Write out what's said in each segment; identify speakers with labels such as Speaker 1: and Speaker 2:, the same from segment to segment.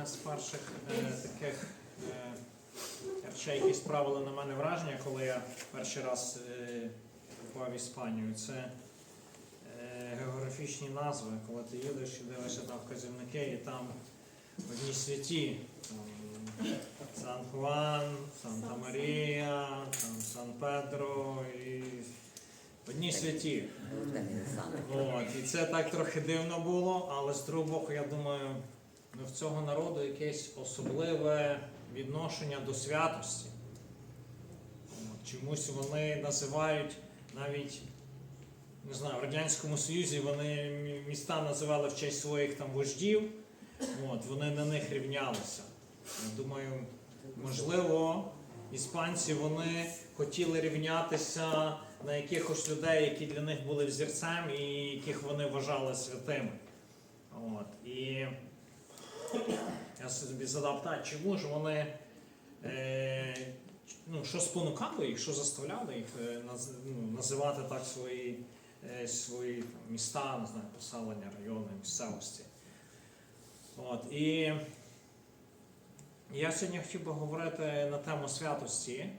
Speaker 1: одне з перших е, таких е, речей, які справили на мене враження, коли я перший раз е, попав в Іспанію. Це е, географічні назви, коли ти їдеш і дивишся там вказівники, і там одні святі. Сан Хуан, Санта Марія, Сан Педро і одні святі. От, і це так трохи дивно було, але з другого боку, я думаю, в цього народу якесь особливе відношення до святості. Чомусь вони називають навіть, не знаю, в Радянському Союзі вони міста називали в честь своїх там вождів, от, вони на них рівнялися. Я думаю, можливо, іспанці вони хотіли рівнятися на якихось людей, які для них були взірцем і яких вони вважали святими. От. І я собі задав так, чому ж вони, е, ну, що спонукало їх, що заставляло їх е, наз- ну, називати так свої, е, свої там, міста, не знаю, поселення, райони, місцевості. От. І я сьогодні хотів би говорити на тему святості.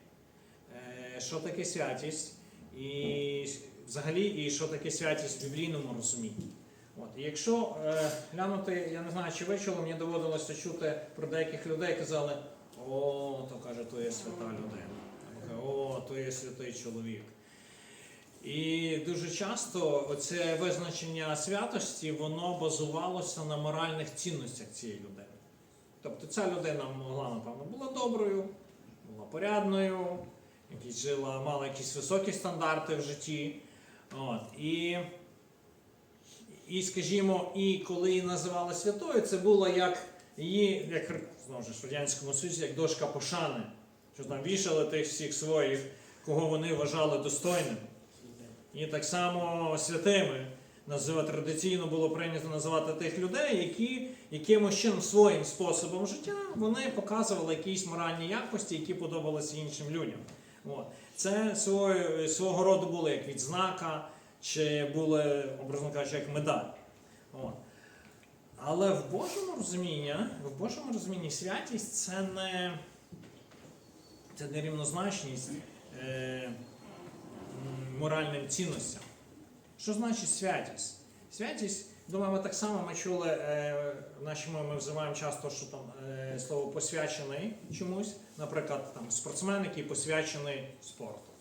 Speaker 1: Е, Що таке святість? І взагалі, і що таке святість в біблійному розумінні. От. Якщо е, глянути, я не знаю, чи ви мені доводилося чути про деяких людей, казали, о, то каже, то є свята людина. О, то є святий чоловік. І дуже часто оце визначення святості, воно базувалося на моральних цінностях цієї людини. Тобто ця людина могла, напевно, була доброю, була порядною, якісь жила, мала якісь високі стандарти в житті. От. І, і, скажімо, і коли її називали святою, це було як її, як знову ж в Радянському Союзі, як дошка пошани. Що там вішали тих всіх своїх, кого вони вважали достойними. І так само святими називати традиційно було прийнято називати тих людей, які якимось чином своїм способом життя вони показували якісь моральні якості, які подобалися іншим людям. От. Це свого роду було як відзнака, чи були, образно кажучи, як медаль. От. Але в Божому розумінні, в Божому розумінні святість це не, це не рівнозначність е, моральним цінностям. Що значить святість? Святість, думаю, ми так само ми чули, е, в нашій ми взиваємо часто, що там е, слово посвячений чомусь, наприклад, там спортсмен, який посвячений спорту,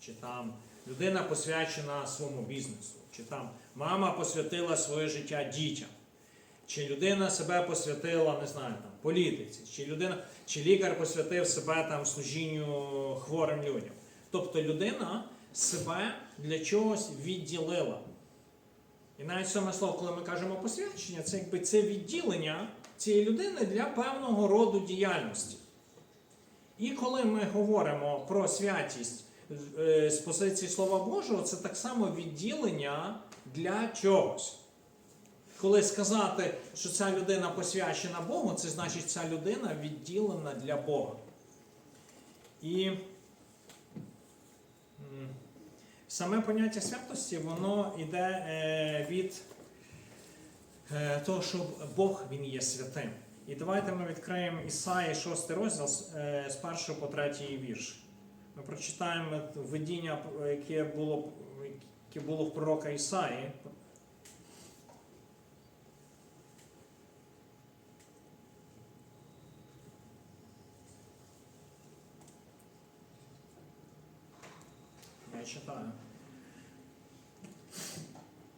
Speaker 1: чи там людина посвячена своєму бізнесу, чи там мама посвятила своє життя дітям, чи людина себе посвятила, не знаю, там, політиці, чи людина, чи лікар посвятив себе там служінню хворим людям. Тобто людина себе для чогось відділила. І навіть саме слово, коли ми кажемо посвячення, це якби це відділення цієї людини для певного роду діяльності. І коли ми говоримо про святість з позиції Слова Божого, це так само відділення для чогось. Коли сказати, що ця людина посвячена Богу, це значить, ця людина відділена для Бога. І Саме поняття святості, воно йде е, від е, того, що Бог він є святим. І давайте ми відкриємо Ісаї 6 розділ е, з 1 по 3 вірш. Ми прочитаємо видіння, яке було, яке було в пророка Ісаї. Я читаю.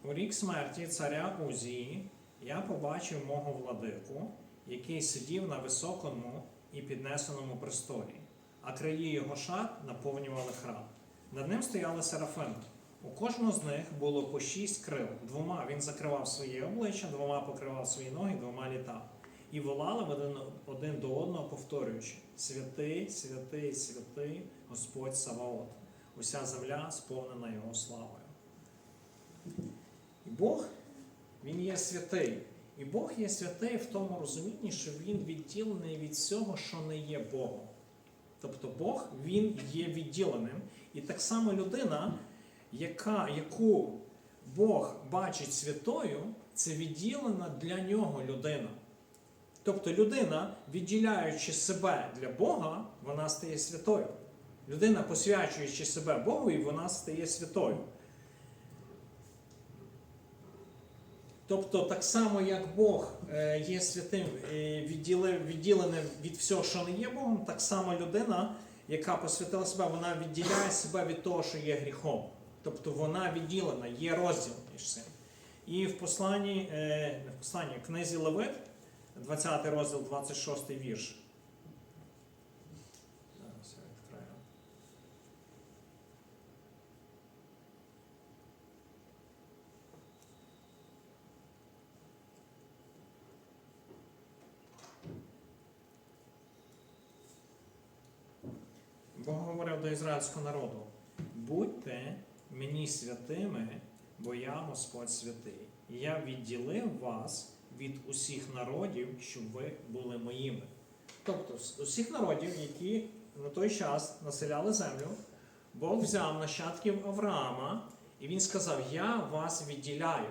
Speaker 1: У рік смерті царя Узії я побачив мого владику, який сидів на високому і піднесеному престолі, а краї його шат наповнювали храм. Над ним стояли серафими. У кожного з них було по шість крил. Двома він закривав своє обличчя, двома покривав свої ноги, двома літав. І волали один, один до одного, повторюючи: Святий, святий, святий Господь Саваот. Уся земля сповнена Його славою. І Бог, Він є святий. І Бог є святий в тому розумінні, що Він відділений від всього, що не є Богом. Тобто Бог Він є відділеним. І так само людина, яка, яку Бог бачить святою, це відділена для нього людина. Тобто людина, відділяючи себе для Бога, вона стає святою. Людина, посвячуючи себе Богу, і вона стає святою. Тобто, так само, як Бог е, є святим, відділеним від всього, що не є Богом, так само людина, яка посвятила себе, вона відділяє себе від того, що є гріхом. Тобто вона відділена, є розділ між цим. І в посланні, е, не в посланні, в книзі Левит, 20 розділ, 26 вірш. Зараз я відкрию. Бог говорив до ізраїльського народу: будьте мені святими, бо я Господь святий. І я відділив вас від усіх народів, щоб ви були моїми. Тобто, з усіх народів, які на той час населяли землю, Бог взяв нащадків Авраама, і він сказав: Я вас відділяю.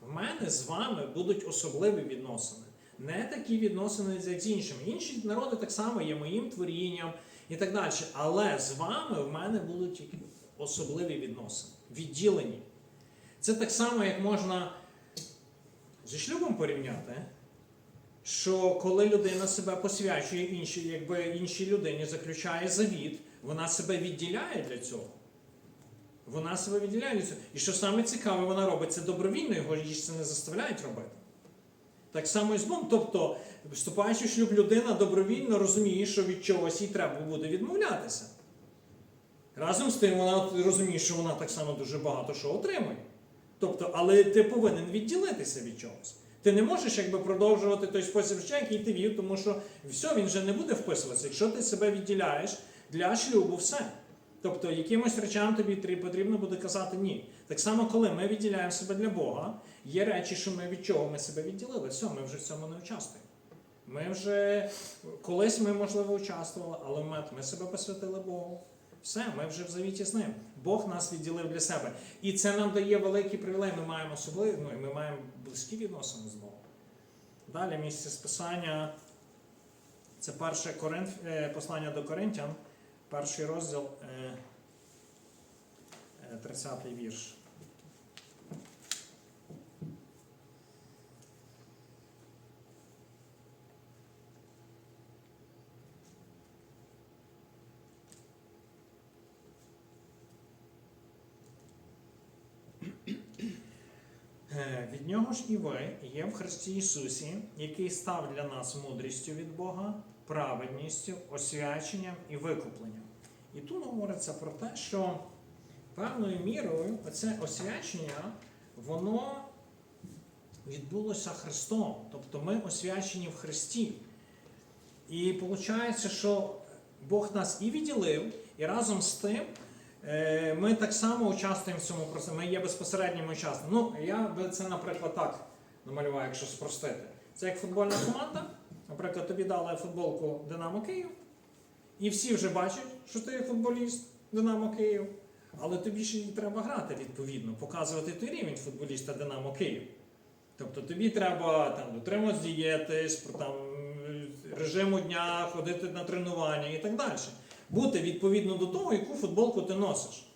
Speaker 1: В мене з вами будуть особливі відносини. Не такі відносини, як з іншими. Інші народи так само є моїм творінням і так далі. Але з вами в мене будуть особливі відносини, відділені. Це так само, як можна зі шлюбом порівняти, що коли людина себе посвячує іншій, якби іншій людині, заключає завіт, вона себе відділяє для цього. Вона себе відділяє. І що саме цікаве, вона робить це добровільно, його її це не заставляють робити. Так само і з Богом. Тобто, вступаючи в шлюб, людина добровільно розуміє, що від чогось їй треба буде відмовлятися. Разом з тим, вона розуміє, що вона так само дуже багато що отримує. Тобто, але ти повинен відділитися від чогось. Ти не можеш якби продовжувати той спосіб життя, який ти вів, тому що все, він вже не буде вписуватися. Якщо ти себе відділяєш для шлюбу, все. Тобто, якимось речам тобі потрібно буде казати ні. Так само, коли ми відділяємо себе для Бога, є речі, що ми від чого ми себе відділили. Все, ми вже в цьому не участвуємо. Ми вже колись ми, можливо, участвували, але ми, ми себе посвятили Богу. Все, ми вже в завіті з ним. Бог нас відділив для себе. І це нам дає великий привілей. Ми маємо особливі, ну, і ми маємо близькі відносини з Богом. Далі місце списання. Це перше е, послання до Коринтян, перший розділ, е, е, 30 вірш. Е, Від нього ж і ви є в Христі Ісусі, який став для нас мудрістю від Бога, праведністю, освяченням і викупленням. І тут говориться про те, що певною мірою це освячення, воно відбулося Христом. Тобто ми освячені в Христі. І виходить, що Бог нас і відділив, і разом з тим Е, Ми так само участвуємо в цьому процесі. Ми є безпосередніми учасниками. Ну, я би це, наприклад, так намалював, якщо спростити. Це як футбольна команда. Наприклад, тобі дали футболку Динамо Київ, і всі вже бачать, що ти футболіст Динамо Київ. Але тобі ще й треба грати відповідно, показувати той рівень футболіста Динамо Київ. Тобто тобі треба там дотримуватися дієти, там, режиму дня, ходити на тренування і так далі бути відповідно до того, яку футболку ти носиш.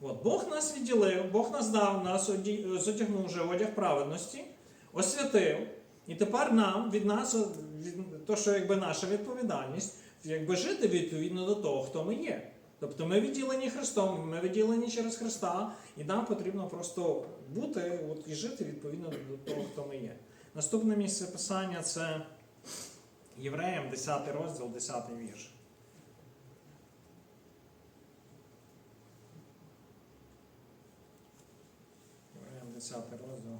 Speaker 1: От, Бог нас відділив, Бог нас дав, нас зодягнув вже одяг праведності, освятив. І тепер нам від нас, від, то, що якби наша відповідальність, якби жити відповідно до того, хто ми є. Тобто ми відділені Христом, ми відділені через Христа, і нам потрібно просто бути от, і жити відповідно до того, хто ми є. Наступне місце писання це Євреям, 10 розділ, 10 вірш. Євреям 10 розділ.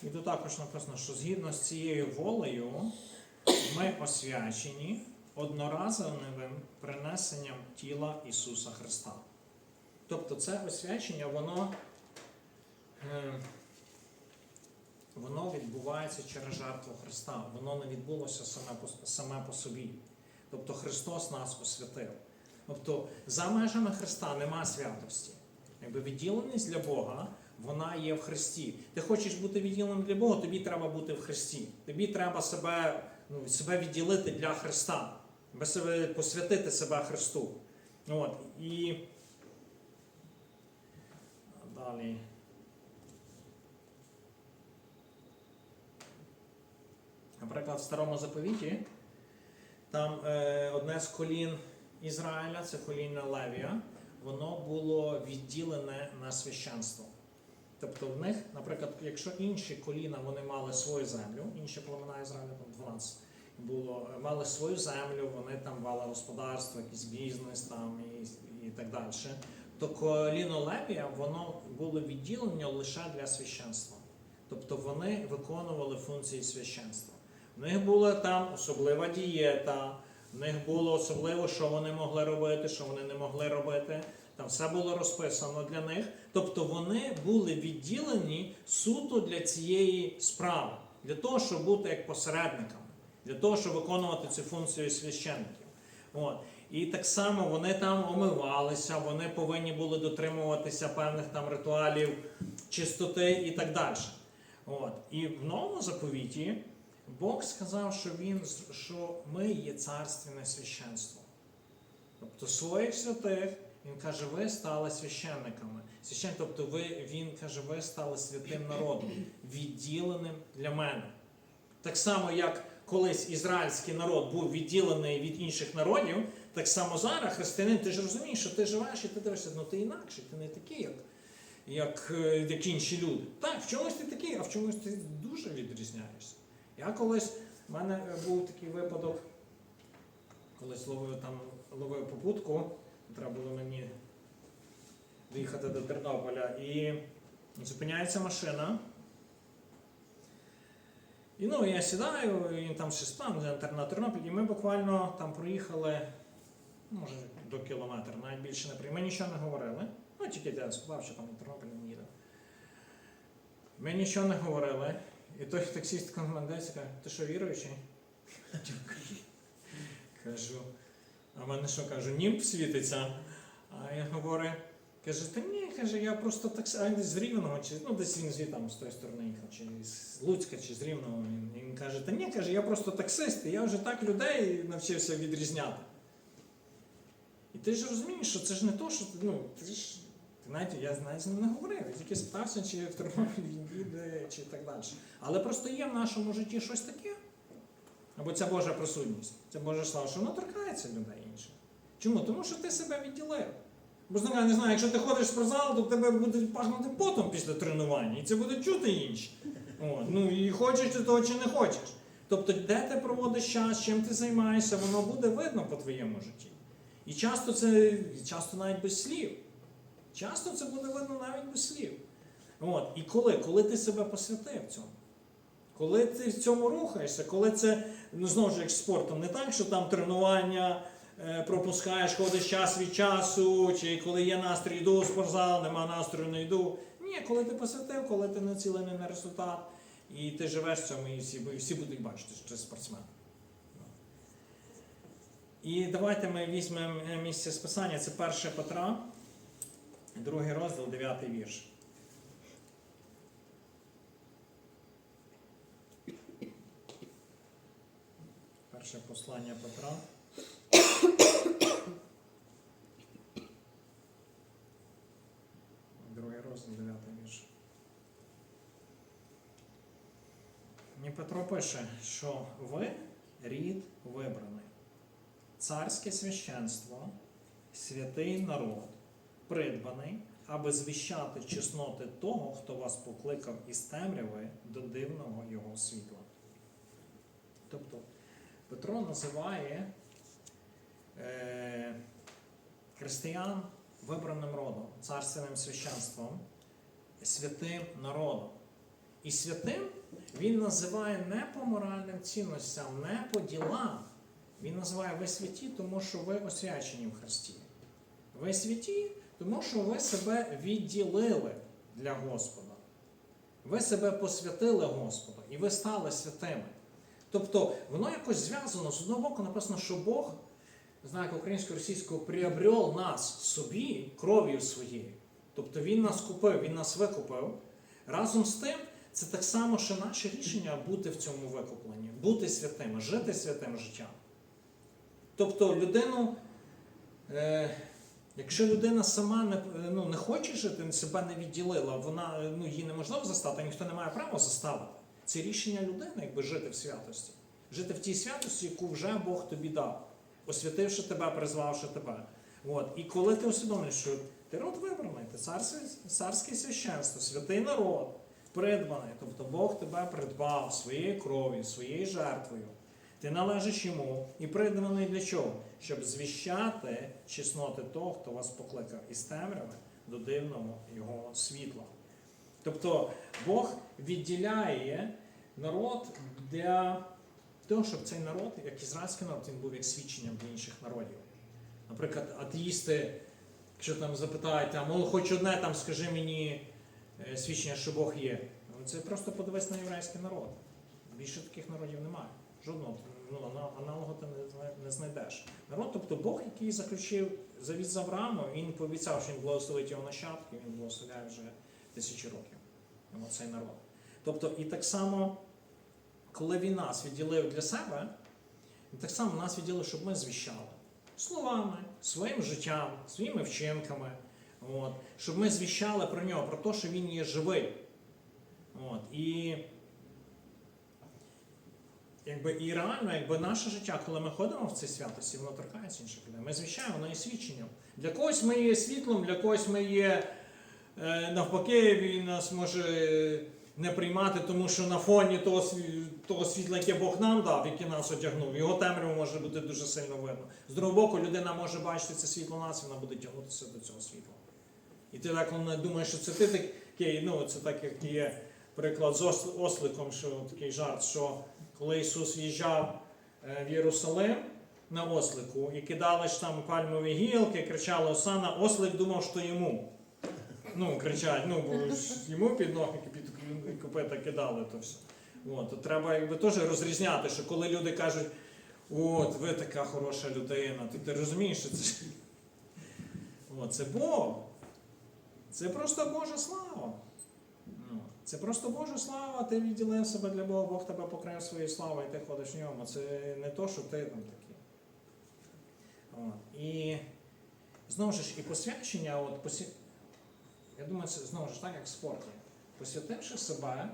Speaker 1: І тут також написано, що згідно з цією волею ми освячені одноразовим принесенням тіла Ісуса Христа. Тобто це освячення, воно, е, воно відбувається через жертву Христа. Воно не відбулося саме по, саме по собі. Тобто Христос нас освятив. Тобто за межами Христа нема святості. Якби відділеність для Бога, вона є в Христі. Ти хочеш бути відділеним для Бога, тобі треба бути в Христі. Тобі треба себе, ну, себе відділити для Христа, посвятити себе Христу. От. І далі. Наприклад, в старому заповіті там е, одне з колін Ізраїля, це коління Левія, воно було відділене на священство. Тобто в них, наприклад, якщо інші коліна вони мали свою землю, інші племена Ізраїля, там 12, було, мали свою землю, вони там мали господарство, якийсь бізнес там і, і так далі, то коліно Левія, воно було відділення лише для священства. Тобто вони виконували функції священства. В них була там особлива дієта, в них було особливо, що вони могли робити, що вони не могли робити. Там все було розписано для них. Тобто вони були відділені суто для цієї справи, для того, щоб бути як посередниками, для того, щоб виконувати цю функцію священників. От. І так само вони там омивалися, вони повинні були дотримуватися певних там ритуалів чистоти і так далі. От. І в новому заповіті Бог сказав, що, він, що ми є царственне священство. Тобто своїх святих, він каже, ви стали священниками. Священ, тобто ви, він каже, ви стали святим народом, відділеним для мене. Так само, як колись ізраїльський народ був відділений від інших народів, так само зараз християнин, ти ж розумієш, що ти живеш і ти дивишся, ну ти інакший, ти не такий, як, як, е, як інші люди. Так, в чомусь ти такий, а в чомусь ти дуже відрізняєшся. Я колись, в мене був такий випадок, колись ловив там ловив попутку, треба було мені доїхати до Тернополя, і зупиняється машина. І ну, я сідаю, і там щось там на Тернопіль, і ми буквально там проїхали, ну, може, до кілометра, навіть більше не проїхали. Ми нічого не говорили. Ну, тільки я сказав, що там на Тернопіль не їде. Ми нічого не говорили. І той таксист каже, ти що віруючий? Кажу, а в мене що кажу, німб світиться. А я говорю, каже, та ні, каже, я просто таксі, а з Рівного, чи ну десь він звідти там з тої сторони їхав, чи з Луцька, чи з Рівного. Він, він каже, та ні, каже, я просто таксист, і я вже так людей навчився відрізняти. І ти ж розумієш, що це ж не то, що ти, ну, ти ж. Ти навіть я навіть з ним не говорив, тільки спитався, чи в Тернопіль їде, чи так далі. Але просто є в нашому житті щось таке. Або ця Божа присутність, ця Божа слава, що вона торкається людей. Чому? Тому що ти себе відділив. Бо знаю, не знаю, якщо ти ходиш в спортзал, то тебе буде пахнути потом після тренування, і це буде чути інші. От. Ну і хочеш ти того чи не хочеш. Тобто, де ти проводиш час, чим ти займаєшся, воно буде видно по твоєму житті. І часто це часто навіть без слів. Часто це буде видно навіть без слів. От. І коли? Коли ти себе посвятив цьому. Коли ти в цьому рухаєшся, коли це, ну знову ж як спортом, не так, що там тренування пропускаєш, ходиш час від часу, чи коли є настрій, йду у спортзал, нема настрою, не йду. Ні, коли ти посвятив, коли ти націлений на результат, і ти живеш в цьому, і всі, і всі будуть бачити, що ти спортсмен. І давайте ми візьмемо місце списання. Це 1 Петра, другий розділ, 9 вірш. Перше послання Петра. Другий розділ, 9 вірш. І Петро пише, що ви рід вибраний, царське священство, святий народ, придбаний, аби звіщати чесноти того, хто вас покликав із темряви до дивного його світла. Тобто Петро називає християн вибраним родом, царственним священством, святим народом. І святим він називає не по моральним цінностям, не по ділам. Він називає ви святі, тому що ви освячені в Христі. Ви святі, тому що ви себе відділили для Господа. Ви себе посвятили Господу і ви стали святими. Тобто воно якось зв'язано, з одного боку написано, що Бог знак українською російською приобрел нас собі кров'ю своєю. Тобто він нас купив, він нас викупив. Разом з тим, це так само, що наше рішення бути в цьому викупленні, бути святими, жити святим життям. Тобто людину, е, якщо людина сама не, ну, не хоче жити, себе не відділила, вона, е, ну, її неможливо заставити, ніхто не має права заставити. Це рішення людини, якби жити в святості. Жити в тій святості, яку вже Бог тобі дав, освятивши тебе, призвавши тебе. От. І коли ти усвідомлюєш, що ти род вибраний, ти царське, царське священство, святий народ, придбаний, тобто Бог тебе придбав своєю кров'ю, своєю жертвою. Ти належиш йому і придбаний для чого? Щоб звіщати чесноти того, хто вас покликав із темряви до дивного його світла. Тобто Бог відділяє народ для того, щоб цей народ, як ізраїльський народ, він був як свідченням для інших народів. Наприклад, атеїсти, якщо там запитають, а мол, хоч одне там скажи мені е, свідчення, що Бог є. Ну, Це просто подивись на єврейський народ. Більше таких народів немає. Жодного ну, аналогу ти не, знайдеш. Народ, тобто Бог, який заключив завіт з Авраамом, він пообіцяв, що він благословить його нащадки, він благословляє вже тисячі років. Цей народ. Тобто, і так само, коли він нас відділив для себе, він так само нас відділив, щоб ми звіщали словами, своїм життям, своїми вчинками. От, щоб ми звіщали про нього, про те, що він є живий. От, і, якби, і реально, якби наше життя, коли ми ходимо в цій святості, воно торкається інших людей. Ми звіщаємо, воно є свідченням. Для когось ми є світлом, для когось ми є е, навпаки, він нас може не приймати, тому що на фоні того, того світла, яке Бог нам дав, яке нас одягнув, його темряву може бути дуже сильно видно. З другого боку, людина може бачити це світло нас, вона буде тягнутися до цього світла. І ти так думаєш, що це ти такий, ну це так, як є приклад з осликом, що такий жарт, що коли Ісус в'їжджав е, в Єрусалим на ослику і кидали ж там пальмові гілки, кричали Осана, ослик думав, що йому. Ну, кричать, ну, бо ж йому під ноги під копита кидали то все. От, то треба якби теж розрізняти, що коли люди кажуть, от, ви така хороша людина, то ти розумієш, що це, О, це Бог. Це просто Божа слава. Це просто Божа слава, ти відділив себе для Бога, Бог тебе покрив своєю славою, і ти ходиш в ньому. Це не то, що ти там такий. От. І знову ж і посвячення, от, посвя... я думаю, це знову ж так, як в спорті. Посвятивши себе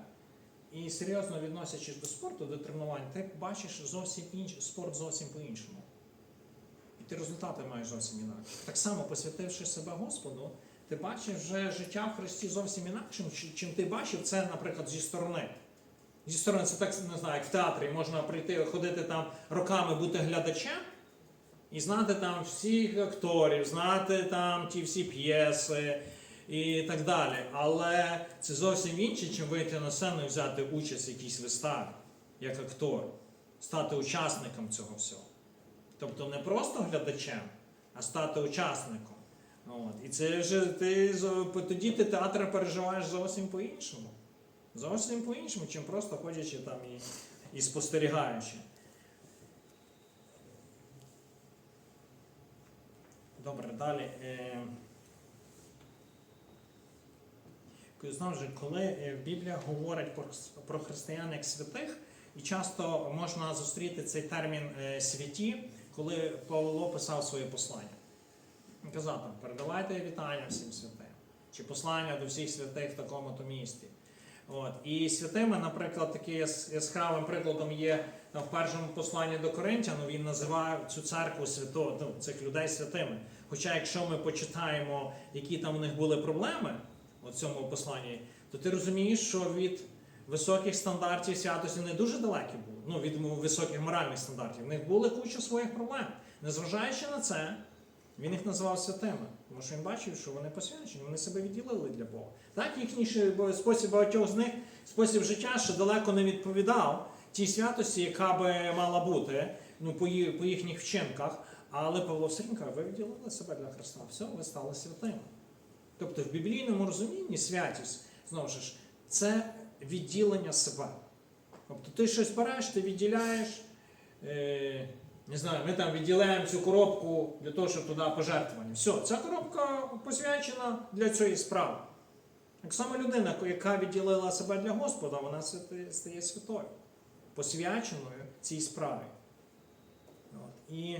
Speaker 1: і серйозно відносячись до спорту, до тренувань, ти бачиш зовсім інший спорт зовсім по-іншому. І ти результати маєш зовсім інакше. Так само, посвятивши себе Господу, ти бачиш вже життя в Христі зовсім інакшим, чим ти бачив це, наприклад, зі сторони. Зі сторони, це так не знаю, як в театрі можна прийти, ходити там роками, бути глядачем і знати там всіх акторів, знати там ті всі п'єси і так далі. Але це зовсім інше, чим вийти на сцену і взяти участь в якійсь виставі, як актор, стати учасником цього всього. Тобто не просто глядачем, а стати учасником. От. І це вже ти тоді ти театр переживаєш зовсім по-іншому. Зовсім по-іншому, чим просто ходячи там і, і спостерігаючи. Добре, далі. Е, Знову ж, коли е, Біблія говорить про, християн як святих, і часто можна зустріти цей термін е, святі, коли Павло писав своє послання. Він казав там, передавайте вітання всім святим, чи послання до всіх святих в такому-то місті. От. І святими, наприклад, таким яскравим прикладом є в першому посланні до Коринтян, він називає цю церкву свято, ну, цих людей святими. Хоча, якщо ми почитаємо, які там у них були проблеми у цьому посланні, то ти розумієш, що від високих стандартів святості не дуже далекі були. Ну, від високих моральних стандартів. В них були куча своїх проблем. Незважаючи на це, він їх називав святими, тому що він бачив, що вони посвячені, вони себе відділили для Бога. Так, їхній спосіб багатьох з них, спосіб життя ще далеко не відповідав тій святості, яка би мала бути ну, по, їхніх вчинках. Але Павло каже, ви відділили себе для Христа, все, ви стали святими. Тобто в біблійному розумінні святість, знову ж, це відділення себе. Тобто ти щось береш, ти відділяєш, е, Не знаю, ми там відділяємо цю коробку для того, щоб туди пожертвування. Все, ця коробка посвячена для цієї справи. Так само людина, яка відділила себе для Господа, вона стає святою, посвяченою цій справі. От. І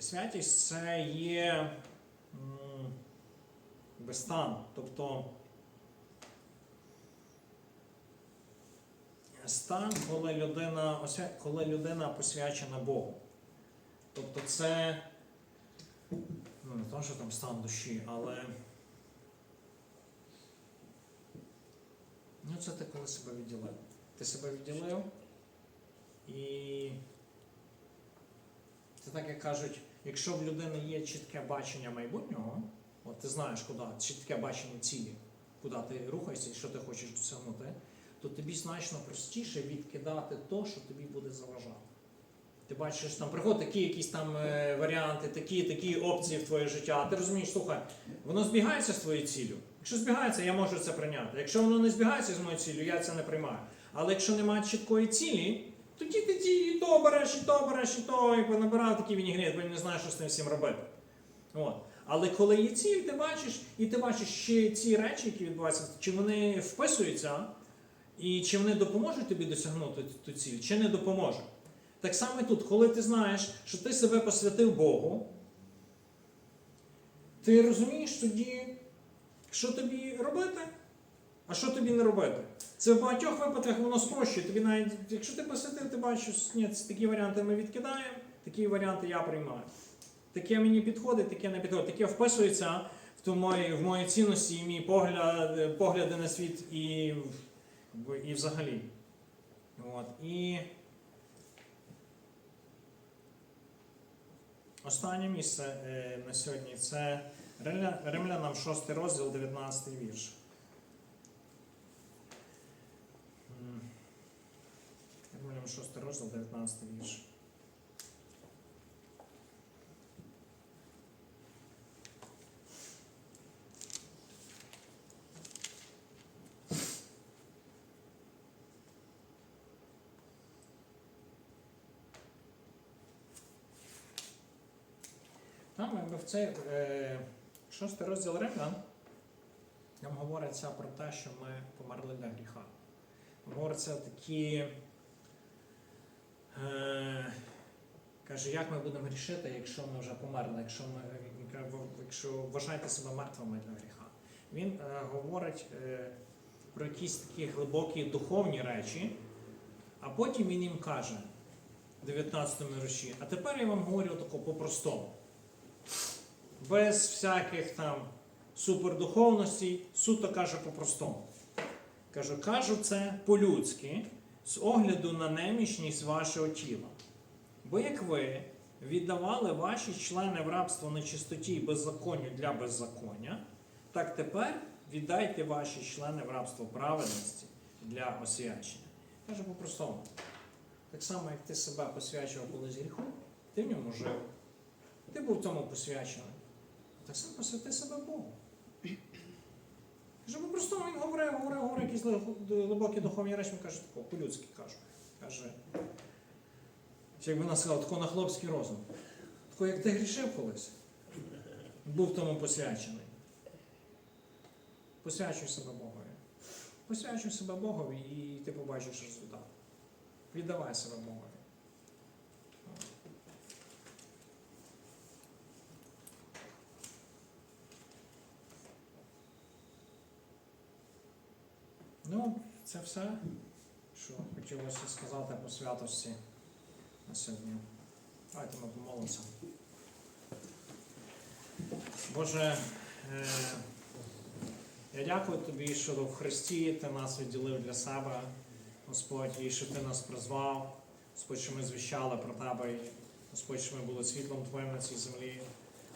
Speaker 1: святість це є м, якби стан. Тобто стан, коли людина, коли людина посвячена Богу. Тобто це ну, не то, що там стан душі, але ну, це ти коли себе відділив. Ти себе відділив і це так як кажуть, якщо в людини є чітке бачення майбутнього, от ти знаєш, куди, чітке бачення цілі, куди ти рухаєшся і що ти хочеш досягнути, то тобі значно простіше відкидати то, що тобі буде заважати. Ти бачиш, там приходять такі якісь там е, варіанти, такі, такі опції в твоє життя. А ти розумієш, слухай, воно збігається з твоєю ціллю. Якщо збігається, я можу це прийняти. Якщо воно не збігається з моєю ціллю, я це не приймаю. Але якщо немає чіткої цілі, тоді ти ті і то береш, і то береш, і то, і набирав такий вінігрет, бо не знаєш, що з тим всім робити. От. Але коли є ціль, ти бачиш, і ти бачиш, чи ці речі, які відбуваються, чи вони вписуються, і чи вони допоможуть тобі досягнути ту ціль, чи не допоможуть. Так само і тут, коли ти знаєш, що ти себе посвятив Богу, ти розумієш тоді, що тобі робити, а що тобі не робити. Це в багатьох випадках воно спрощує. Тобі навіть, якщо ти посвятив, ти бачиш, ні, такі варіанти ми відкидаємо, такі варіанти я приймаю. Таке мені підходить, таке не підходить. Таке вписується в, ту мої, в мої цінності і мій погляд, погляди на світ і, і взагалі. От. І Останнє місце е, на сьогодні це Римля- Римлянам 6 розділ, 19 вірш. Римлянам 6 розділ, 19 вірш. Там якби в цей е, шостий розділ Римлян, там говориться про те, що ми померли для гріха. Говориться такі. Е, каже, як ми будемо грішити, якщо ми вже померли, якщо ми якщо вважаєте себе мертвими для гріха. Він е, говорить е, про якісь такі глибокі духовні речі, а потім він їм каже в 19 вірші, а тепер я вам говорю тако по-простому без всяких там супердуховностей, суто каже по-простому. Кажу, кажу це по-людськи, з огляду на немічність вашого тіла. Бо як ви віддавали ваші члени в рабство нечистоті і беззаконню для беззаконня, так тепер віддайте ваші члени в рабство праведності для освячення. Каже по-простому. Так само, як ти себе посвячував колись гріху, ти в ньому жив. Ти був в цьому посвячений. Так само посвяти себе Богу. Каже, бо просто він говорив, говорив, говорив якісь глибокі духовні речі, він каже, тако, по-людськи кажу. Каже, чи як вона сказала, тако на хлопський розум. Тако, як ти грішив колись, був тому посвячений. Посвячуй себе Богові. Посвячуй себе Богові і ти побачиш результат. Віддавай себе Богові. Ну, це все, що хотілося сказати по святості на сьогодні. Давайте ми помолимося. Боже, е, я дякую тобі, що в Христі ти нас відділив для себе, Господь, і що ти нас призвав, Господь, що ми звіщали про тебе, і Господь, що ми були світлом Твоїм на цій землі.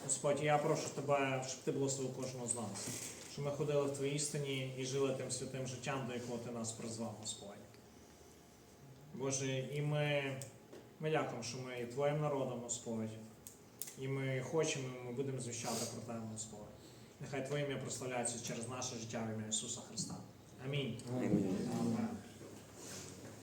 Speaker 1: Господь, я прошу тебе, щоб ти благословив кожного з нас що ми ходили в Твоїй істині і жили тим святим життям, до якого Ти нас призвав, Господь. Боже, і ми, ми дякуємо, що ми є Твоїм народом, Господь. І ми хочемо, і ми будемо звіщати про Тебе, Господь. Нехай Твоє ім'я прославляється через наше життя в ім'я Ісуса Христа. Амінь.
Speaker 2: Амінь.